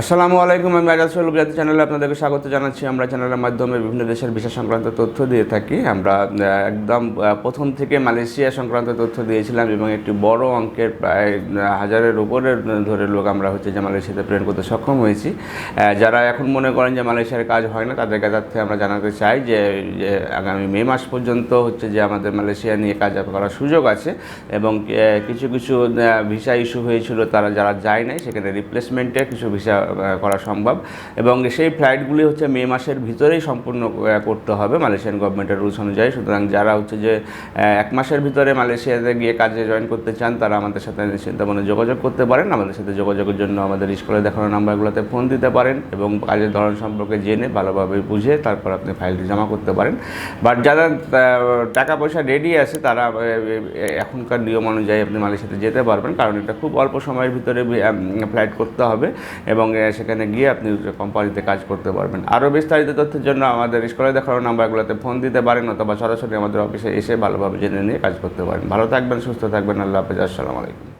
আসসালামু আলাইকুম, আমি আজাদ সরুল জাতি চ্যানেলে আপনাদেরকে স্বাগত জানাচ্ছি। আমরা চ্যানেলের মাধ্যমে বিভিন্ন দেশের ভিসা সংক্রান্ত তথ্য দিয়ে থাকি। আমরা একদম প্রথম থেকে মালয়েশিয়া সংক্রান্ত তথ্য দিয়েছিলাম এবং একটি বড় অঙ্কের প্রায় হাজারের উপরে ধরে লোক আমরা হচ্ছে যে মালয়েশিয়াতে প্রেরণ করতে সক্ষম হয়েছি। যারা এখন মনে করেন যে মালয়েশিয়ার কাজ হয় না, তাদের কাছে আমরা জানাতে চাই যে আগামী মে মাস পর্যন্ত হচ্ছে যে আমাদের মালয়েশিয়া নিয়ে কাজ করার সুযোগ আছে এবং কিছু কিছু ভিসা ইস্যু হয়েছিল, তারা যারা যায় নাই, সেখানে রিপ্লেসমেন্টে কিছু ভিসা করা সম্ভব। এবং সেই ফ্লাইটগুলি হচ্ছে মে মাসের ভিতরেই সম্পূর্ণ করতে হবে মালয়েশিয়ান গভর্নমেন্টের রুলস অনুযায়ী। সুতরাং যারা হচ্ছে যে এক মাসের ভিতরে মালয়েশিয়াতে গিয়ে কাজে জয়েন করতে চান, তারা আমাদের সাথে চিন্তামনে যোগাযোগ করতে পারেন। আমাদের সাথে যোগাযোগের জন্য আমাদের স্কুলে দেখানো নাম্বারগুলোতে ফোন দিতে পারেন এবং কাজের ধরন সম্পর্কে জেনে ভালোভাবে বুঝে তারপর আপনি ফাইলটি জমা করতে পারেন। বাট যারা টাকা পয়সা রেডি আছে, তারা এখনকার নিয়ম অনুযায়ী আপনি মালয়েশিয়াতে যেতে পারবেন। কারণ এটা খুব অল্প সময়ের ভিতরে ফ্লাইট করতে হবে এবং আহ, সেখানে গিয়ে আপনি কোম্পানিতে কাজ করতে পারবেন। আরও বিস্তারিত তথ্যের জন্য আমাদের স্কুলে দেখানোর নাম্বারগুলোতে ফোন দিতে পারেন অথবা সরাসরি আমাদের অফিসে এসে ভালোভাবে জেনে নিয়ে কাজ করতে পারেন। ভালো থাকবেন সুস্থ থাকবেন আল্লাহ হাফেজ আসসালামু আলাইকুম।